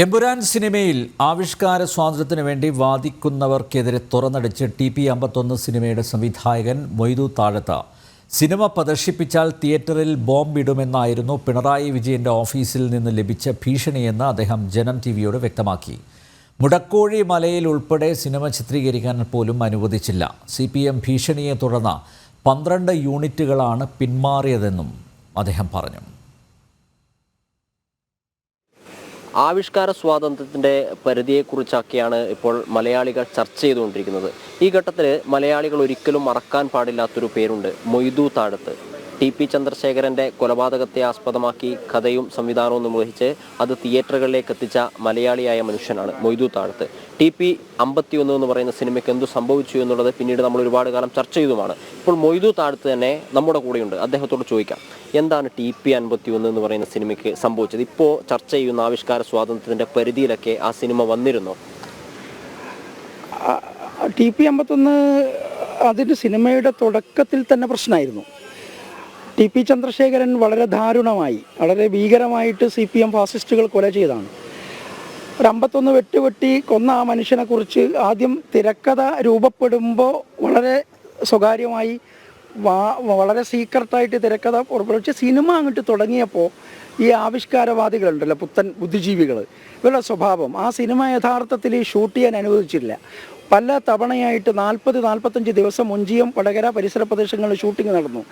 എമ്പുരാൻ സിനിമയിൽ ആവിഷ്കാര സ്വാതന്ത്ര്യത്തിന് വേണ്ടി വാദിക്കുന്നവർക്കെതിരെ തുറന്നടിച്ച് ടി പി അമ്പത്തൊന്ന് സിനിമയുടെ സംവിധായകൻ മൊയ്തു താഴത്ത. സിനിമ പ്രദർശിപ്പിച്ചാൽ തിയേറ്ററിൽ ബോംബിടുമെന്നായിരുന്നു പിണറായി വിജയന്റെ ഓഫീസിൽ നിന്ന് ലഭിച്ച ഭീഷണിയെന്ന് അദ്ദേഹം ജനം ടി വിയോട് വ്യക്തമാക്കി. മുടക്കോഴി മലയിൽ ഉൾപ്പെടെ സിനിമ ചിത്രീകരിക്കാൻ പോലും അനുവദിച്ചില്ല. സി പി എം ഭീഷണിയെ തുടർന്ന് പന്ത്രണ്ട് യൂണിറ്റുകളാണ് പിന്മാറിയതെന്നും അദ്ദേഹം പറഞ്ഞു. ആവിഷ്കാര സ്വാതന്ത്ര്യത്തിന്റെ പരിധിയെക്കുറിച്ചൊക്കെയാണ് ഇപ്പോൾ മലയാളികൾ ചർച്ച ചെയ്തുകൊണ്ടിരിക്കുന്നത്. ഈ ഘട്ടത്തിൽ മലയാളികൾ ഒരിക്കലും മറക്കാൻ പാടില്ലാത്തൊരു പേരുണ്ട് മൊയ്തു താഴത്ത്. ടി പി ചന്ദ്രശേഖരന്റെ കൊലപാതകത്തെ ആസ്പദമാക്കി കഥയും സംവിധാനവും നിർവഹിച്ച് അത് തിയേറ്ററുകളിലേക്ക് എത്തിച്ച മലയാളിയായ മനുഷ്യനാണ് മൊയ്തു താഴത്ത്. ടി പി അമ്പത്തിയൊന്ന് എന്ന് പറയുന്ന സിനിമയ്ക്ക് എന്തു സംഭവിച്ചു എന്നുള്ളത് പിന്നീട് നമ്മൾ ഒരുപാട് കാലം ചർച്ച ചെയ്തുമാണ്. ഇപ്പോൾ മൊയ്തു താഴത്ത് തന്നെ നമ്മുടെ കൂടെയുണ്ട്. അദ്ദേഹത്തോട് ചോദിക്കാം. എന്താണ് ടി പി അൻപത്തി ഒന്ന് എന്ന് പറയുന്ന സിനിമയ്ക്ക് സംഭവിച്ചത്? ഇപ്പോൾ ചർച്ച ചെയ്യുന്ന ആവിഷ്കാര സ്വാതന്ത്ര്യത്തിന്റെ പരിധിയിലൊക്കെ ആ സിനിമ വന്നിരുന്നു? ടി പി അമ്പത്തൊന്ന് അതിന്റെ സിനിമയുടെ തുടക്കത്തിൽ തന്നെ പ്രശ്നമായിരുന്നു. ടി പി ചന്ദ്രശേഖരൻ വളരെ ദാരുണമായി വളരെ ഭീകരമായിട്ട് സി പി എം ഫാസിസ്റ്റുകൾ കൊല ചെയ്തതാണ്. ഒരു അമ്പത്തൊന്ന് വെട്ടുവെട്ടി കൊന്ന ആ മനുഷ്യനെക്കുറിച്ച് ആദ്യം തിരക്കഥ രൂപപ്പെടുമ്പോൾ വളരെ സ്വകാര്യമായി വളരെ സീക്രട്ടായിട്ട് തിരക്കഥ പുറപ്പെടുവിച്ച് സിനിമ അങ്ങോട്ട് തുടങ്ങിയപ്പോൾ ഈ ആവിഷ്കാരവാദികളുണ്ടല്ലോ പുത്തൻ ബുദ്ധിജീവികൾ ഇവരുടെ സ്വഭാവം. ആ സിനിമ യഥാർത്ഥത്തിൽ ഷൂട്ട് ചെയ്യാൻ അനുവദിച്ചില്ല. പല തവണയായിട്ട് നാൽപ്പത് നാൽപ്പത്തഞ്ച് ദിവസം മുഞ്ചിയം വടകര പരിസര പ്രദേശങ്ങളിൽ ഷൂട്ടിംഗ് നടന്നു.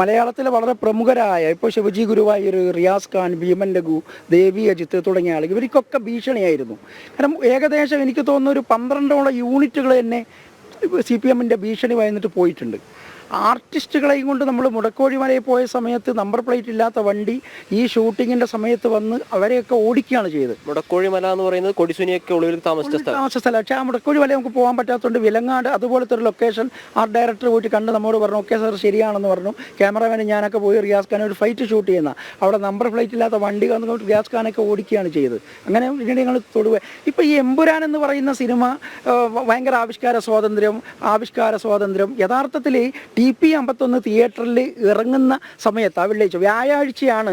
മലയാളത്തിലെ വളരെ പ്രമുഖരായ ഇപ്പോൾ ശിവജി ഗുരുവായൂർ റിയാസ് ഖാൻ ഭീമൻ രഘു ദേവി അജിത്ത് തുടങ്ങിയ ആളുകൾ ഇവർക്കൊക്കെ ഭീഷണിയായിരുന്നു. കാരണം ഏകദേശം എനിക്ക് തോന്നുന്ന ഒരു പന്ത്രണ്ടോളം യൂണിറ്റുകൾ തന്നെ സി പി എമ്മിന്റെ ഭീഷണി വന്നിട്ട് പോയിട്ടുണ്ട്. ആർട്ടിസ്റ്റുകളെയും കൊണ്ട് നമ്മൾ മുടക്കോഴി മലയിൽ പോയ സമയത്ത് നമ്പർ പ്ലേറ്റ് ഇല്ലാത്ത വണ്ടി ഈ ഷൂട്ടിങ്ങിന്റെ സമയത്ത് വന്ന് അവരെയൊക്കെ ഓടിക്കുകയാണ് ചെയ്തത്. മുടക്കോഴി മല എന്ന് പറയുന്നത് കൊടിസുനിയൊക്കെ ഒളിവിൽ താമസിച്ച സ്ഥലം. താമസ സ്ഥലം. പക്ഷേ ആ മുടക്കോഴി നമുക്ക് പോകാൻ പറ്റാത്തതുകൊണ്ട് വിലങ്ങാട് അതുപോലത്തെ ഒരു ലൊക്കേഷൻ ആർട്ട് ഡയറക്ടർ പോയിട്ട് കണ്ട് നമ്മോട് പറഞ്ഞു ഓക്കെ സാർ ശരിയാണെന്ന് പറഞ്ഞു. ക്യാമറമാൻ ഞാനൊക്കെ പോയി റിയാസ് ഖാൻ ഒരു ഫൈറ്റ് ഷൂട്ട് ചെയ്യുന്ന. അവിടെ നമ്പർ പ്ലേറ്റ് ഇല്ലാത്ത വണ്ടി വന്നുകൊണ്ട് റിയാസ് ഖാനൊക്കെ ഓടിക്കുകയാണ് ചെയ്തത്. അങ്ങനെ പിന്നീട് ഞങ്ങൾ തൊടുവേ. ഇപ്പോൾ ഈ എമ്പുരാൻ എന്ന് പറയുന്ന സിനിമ ഭയങ്കര ആവിഷ്കാര സ്വാതന്ത്ര്യം ആവിഷ്കാര സ്വാതന്ത്ര്യം. യഥാർത്ഥത്തിൽ ടി പി അമ്പത്തൊന്ന് തിയേറ്ററിൽ ഇറങ്ങുന്ന സമയത്ത് ആ വെള്ളിയാഴ്ച വ്യാഴാഴ്ചയാണ്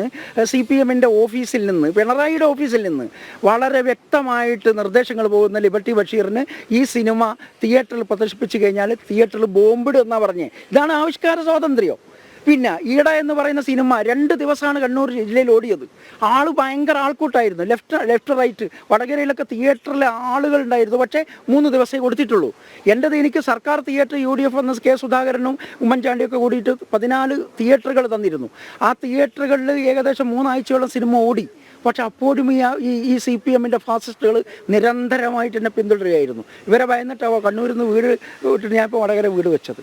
സി പി എമ്മിന്റെ ഓഫീസിൽ നിന്ന് പിണറായിയുടെ ഓഫീസിൽ നിന്ന് വളരെ വ്യക്തമായിട്ട് നിർദ്ദേശങ്ങൾ പോകുന്ന ലിബർട്ടി ബഷീറിന് ഈ സിനിമ തിയേറ്ററിൽ പ്രദർശിപ്പിച്ചു കഴിഞ്ഞാൽ തിയേറ്ററിൽ ബോംബിടും എന്നാണ് പറഞ്ഞേ. ഇതാണ് ആവിഷ്കാര സ്വാതന്ത്ര്യം. പിന്നെ ഈട എന്ന് പറയുന്ന സിനിമ രണ്ട് ദിവസമാണ് കണ്ണൂർ ജില്ലയിൽ ഓടിയത്. ആൾ ഭയങ്കര ആൾക്കൂട്ടായിരുന്നു. ലെഫ്റ്റ് ലെഫ്റ്റ് റൈറ്റ് വടകരയിലൊക്കെ തിയേറ്ററിലെ ആളുകൾ ഉണ്ടായിരുന്നു. പക്ഷേ മൂന്ന് ദിവസമേ കൊടുത്തിട്ടുള്ളൂ. എന്റെത് എനിക്ക് സർക്കാർ തിയേറ്റർ യു ഡി എഫ് എന്ന കെ സുധാകരനും ഉമ്മൻചാണ്ടിയൊക്കെ കൂടിയിട്ട് പതിനാല് തിയേറ്ററുകൾ തന്നിരുന്നു. ആ തിയേറ്ററുകളിൽ ഏകദേശം മൂന്നാഴ്ചയോളം സിനിമ ഓടി. പക്ഷെ അപ്പോഴും ഈ ഈ ഈ സി പി എമ്മിന്റെ ഫാസിസ്റ്റുകൾ നിരന്തരമായിട്ട് എന്നെ പിന്തുടരുകയായിരുന്നു. ഇവരെ ഭയന്നിട്ടാവോ കണ്ണൂരിൽ നിന്ന് വീട് ഞാൻ ഇപ്പോൾ വടകര വീട് വെച്ചത്.